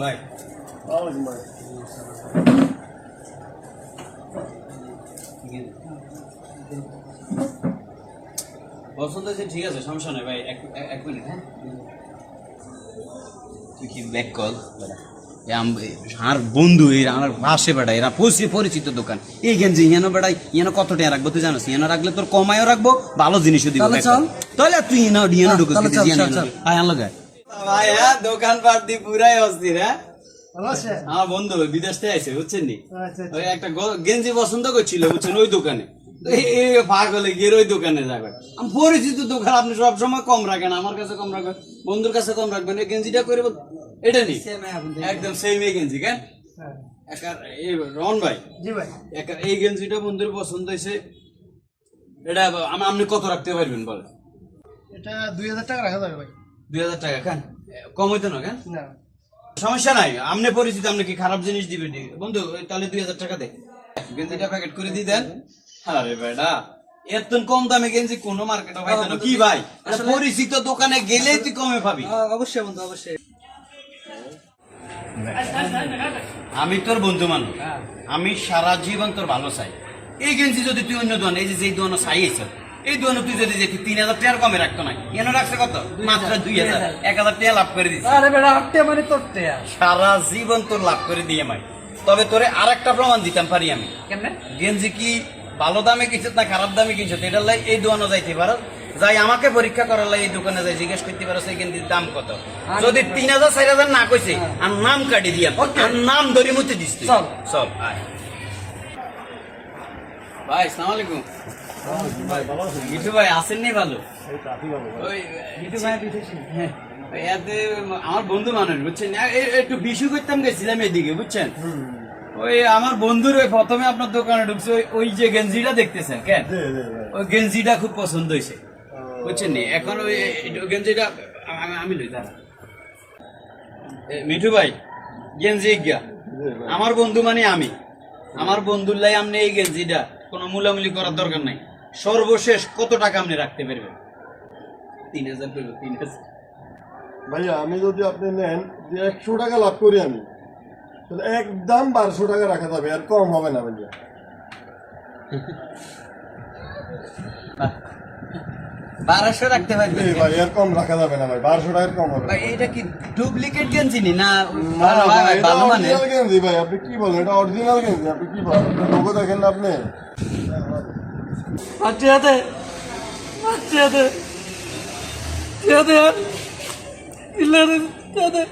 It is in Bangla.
ভাই। পছন্দ হয়েছে ঠিক আছে সমস্যা নেই ভাই এক মিনিট হ্যাঁ? তুই কি ব্যাক কল আমার বন্ধু এরা আমার পাশে বেড়া এরা পরিচিত পরিচিত দোকান। এই গেঞ্জি ইয়ানো বেড়াই ইয়ানো কত টাকা রাখব তুই জানিস? ইয়ানো রাখলে তোর কমায়ও রাখব ভালো জিনিসও দিব তাহলে তুই ইয়ানো। আয় আনলো গায় ভাই হ্যাঁ দোকান পাট পুরাই অস্থির হ্যাঁ? আমার বন্ধু বিদেশ থেকে বুঝছেন নি? আচ্ছা ওই একটা গেঞ্জি পছন্দ করছিল বুঝছেন ওই দোকানে। হলে গিয়ে ওই দোকানে যাবেন আমি পরিচিত দোকান আপনি সব সময় কম রাখেন আমার কাছে কম রাখবেন বন্ধুর কাছে কম রাখবেন এই গেঞ্জিটা করে এটা নি? একদম সেম এই গেঞ্জি কেন? এই রন ভাই। জি ভাই। একার এই গেঞ্জিটা বন্ধুর পছন্দ হয়েছে। এটা আমি আপনি কত রাখতে পারবেন বলেন? এটা দুই হাজার টাকা রাখা যাবে ভাই। দুই হাজার টাকা কেন কম হইতো না কেন সমস্যা নাই আপনি পরিচিত আপনি কি খারাপ জিনিস দিবেন বন্ধু তাহলে দুই হাজার টাকা দে। গেঞ্জিটা প্যাকেট করে দিয়ে দেন। আরে বেটা এত কম দামে গেঞ্জি কোনো মার্কেটে পাইতো না। কি ভাই? পরিচিত দোকানে গেলেই তুই কমে পাবি। অবশ্যই বন্ধু অবশ্যই। আমি তোর বন্ধু মানুষ। আমি সারা জীবন তোর ভালো চাই। এই গেঞ্জি যদি তুই অন্য দোকানে এই যে যেই দোকানে চাইয়েছ এই দোকানে তুই যদি যেতি তিন হাজার টাকার কমে রাখতো না কেন রাখছে কত? মাত্র দুই হাজার। এক হাজার টাকা লাভ করে দিস আরে বেটা আটটে মানে তোরটে সারা জীবন তোর লাভ করে দিয়ে মাই। তবে তোরে আর একটা প্রমাণ দিতাম পারি আমি। কেমনে? গেঞ্জি কি ভালো দামে কিনছত না খারাপ দামে কিনছত? এটার লাই এই দোকানে যাইতে পারো। যাই আমাকে পরীক্ষা করার লাই এই দোকানে যাই জিজ্ঞেস করতে পারো সেই গেঞ্জির দাম কত? যদি তিন হাজার চার হাজার না কইছে আর নাম কাটি দিয়াম আর নাম ধরে মুতে দিস। চল। চল আয়। ভাই সালাম আলাইকুম। মিঠু ভাই আসেননি ভালো। ওই মিঠু ভাই হ্যাঁ আমার বন্ধু মানুষ বুঝছেন? এ- এ- একটু বিশু করতাম গেছিলাম এদিকে বুঝছেন? ওই আমার বন্ধুর ওই প্রথমে আপনার দোকানে ঢুকছে ওই- যে গেঞ্জিটা দেখতেছেন কেন? ওই গেঞ্জিটা খুব পছন্দ হয়েছে বুঝছেন নি? এখন ওই গেঞ্জিটা আমি- আমি লই দাঁড়া মিঠু ভাই গেঞ্জি গিয়া। আমার বন্ধু মানে আমি। আমার বন্ধুর লাই এই গেঞ্জিটা কোনো মূলামূলি করার দরকার নাই। সর্বশেষ কত টাকা আপনি রাখতে পারবেন? তিন হাজার করব তিন হাজার। ভাইয়া আমি যদি আপনি নেন যে একশো টাকা লাভ করি আমি তাহলে একদম বারোশো টাকা রাখা যাবে আর কম হবে না ভাইয়া। বারোশো রাখতে ভাই কম রাখা যাবে না ভাই বারোশো টাকার কম হবে ভাই এটা কি ডুপ্লিকেট গেঞ্জি নি ভালো মানে? গেঞ্জি ভাই আপনি কি বলেন? এটা অরিজিনাল গেঞ্জি আপনি কি বলেন? লোগো দেখেন না আপনি? മറ്റേത്? മറ്റേത്? ചേതയാൻ ഇല്ലാതെ ചേതേ